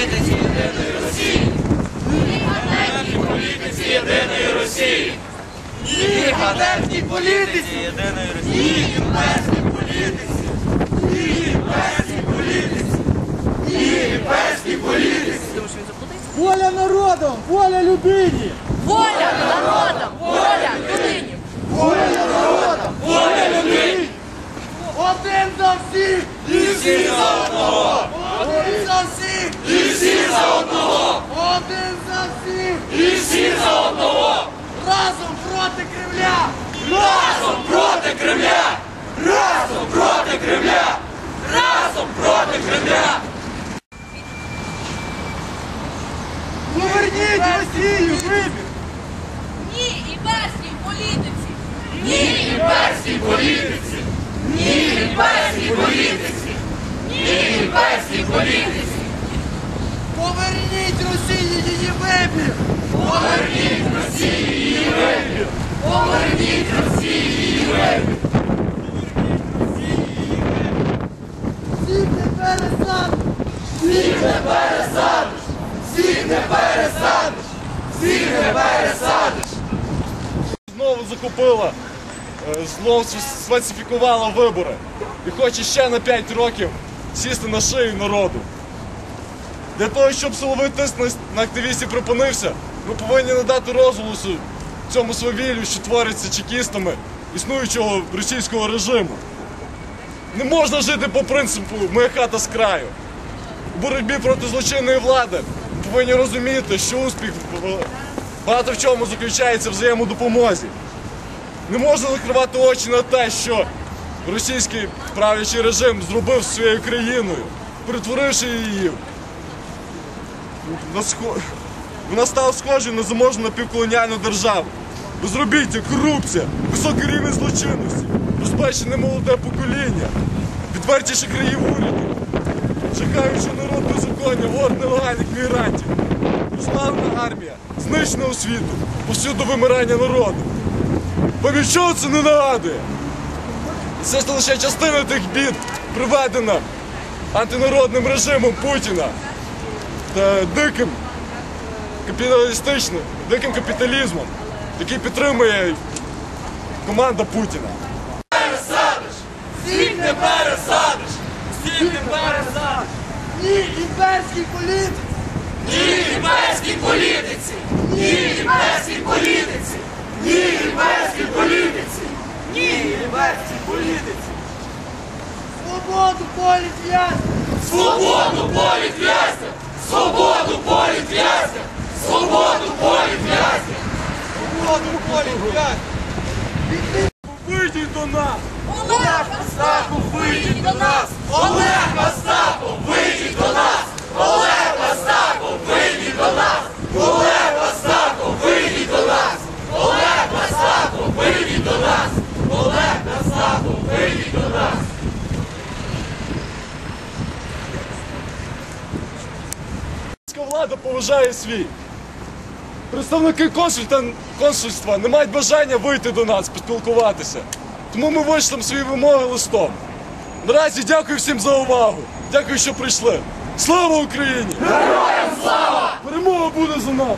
політиці єдиної Росії. Ні ганебній політиці єдиної Росії. Ні ганебній політиці єдиної Росії. Ні імперській політиці. Ні імперській політиці. Ні імперській політиці. Воля народом, воля людині! Воля народом, воля людині. Один за всіх! І всі за одного. Один за всіх! І всі за одного. Один за всіх! І всі за одного. Разом проти Кремля! Разом проти Кремля! Разом проти Кремля! Разом проти Кремля! Поверніть Росію! Вибір! Ні імперській політиці. Ні імперській політиці! Ні імперській політиці! Ні імперській політиці! Поверніть Росії її вибір! Поверніть Росії її вибір! Поверніть Росії її вибір! Всіх не пересадиш! Всіх не пересадиш! Всіх не пересадиш! Всіх не пересадиш! знову захопила, е, знову сфальсифікувала вибори і хоче ще на 5 років сісти на шию народу. Для того, щоб силовий тиск на активістів припинився, ми повинні надати розголосу цьому свавіллю, що твориться чекістами існуючого російського режиму. Не можна жити по принципу моя хата з краю. У боротьбі проти злочинної влади ми повинні розуміти, що успіх багато в чому заключається в взаємодопомозі. Не можна закривати очі на те, що російський правлячий режим зробив своєю країною, перетворивши її. Вона стала схожою на заможну напівколоніальну державу. Безробіття, корупція, високий рівень злочинності, розбещене молоде покоління, відверті шахраї уряду, чекаючи народ беззаконня, орд нелегальних мігрантів, розслаблена армія, знищена освіту, повсюду вимирання народу. Вам нічого це не нагадує? Це ж лише частина тих бід, приведена антинародним режимом Путіна та диким капіталістичним, диким капіталізмом, який підтримує команда Путіна. Всіх не пересадиш! Всіх не! Ні імперській політиці! Ні імперській політиці! Ні імперській політиці! Ні імперській політиці! Ні імперській політиці! Свободу політв'язням! Свободу політв'язням! Свободу політв'язням! Свободу політв'язням! Свободу політв'язням! Вийдіть до нас! Олег Остапов, вийдіть до нас. Олег Остапов, вийдіть до нас! Олег Остапов, вийдіть до нас! Олег Остапов, вийдіть до нас! Олег Остапов, вийдіть до нас! Олег Остапов, вийдіть до нас! Влада поважає свій. Представники консульта, консульства не мають бажання вийти до нас, поспілкуватися. Тому ми вийшли свої вимоги листом. Наразі дякую всім за увагу. Дякую, що прийшли. Слава Україні! Героям слава! Перемога буде за нами!